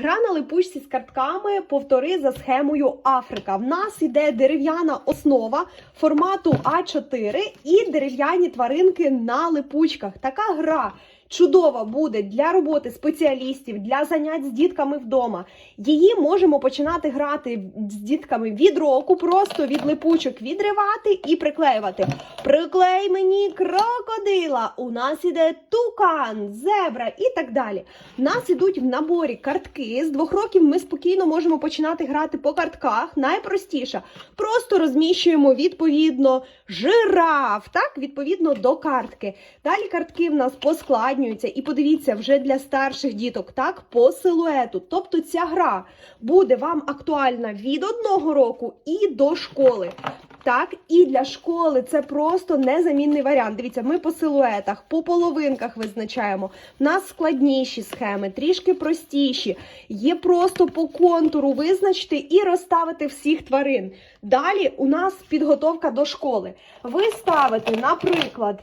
Гра на липучці з картками повтори за схемою Африка. В нас іде дерев'яна основа формату А4 і дерев'яні тваринки на липучках. Така гра чудова буде для роботи спеціалістів, для занять з дітками вдома. Її можемо починати грати з дітками від року, просто від липучок відривати і приклеювати. Приклей мені крокодила. У нас іде тукан, зебра і так далі. У нас ідуть в наборі картки. З двох років ми спокійно можемо починати грати по картках. Найпростіше. Просто розміщуємо відповідно жираф, так, відповідно до картки. Далі картки в нас поскладнюються. І подивіться, вже для старших діток, так, по силуету. Тобто ця гра буде вам актуальна від одного року і до школи. Так, і для школи це просто незамінний варіант. Дивіться, ми по силуетах, по половинках визначаємо. У нас складніші схеми, трішки простіші. Є просто по контуру визначити і розставити всіх тварин. Далі у нас підготовка до школи. Ви ставите, наприклад,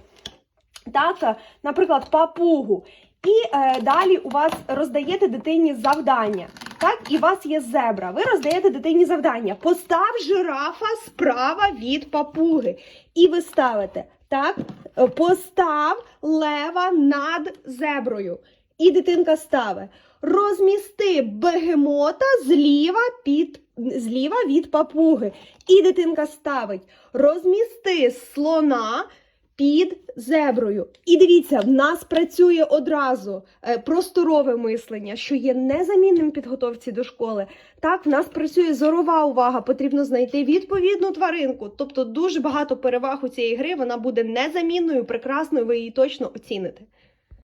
так, наприклад, папугу. І е, далі у вас роздаєте дитині завдання. Так, і у вас є зебра. Ви роздаєте дитині завдання. Постав жирафа справа від папуги. І ви ставите так, постав лева над зеброю. І дитинка ставить. Розмісти бегемота зліва під зліва від папуги. І дитинка ставить. Розмісти слона під зеброю. І дивіться, в нас працює одразу е, просторове мислення, що є незамінним підготовці до школи. Так, в нас працює зорова увага, потрібно знайти відповідну тваринку. Тобто дуже багато переваг у цієї гри, вона буде незамінною, прекрасною, ви її точно оціните.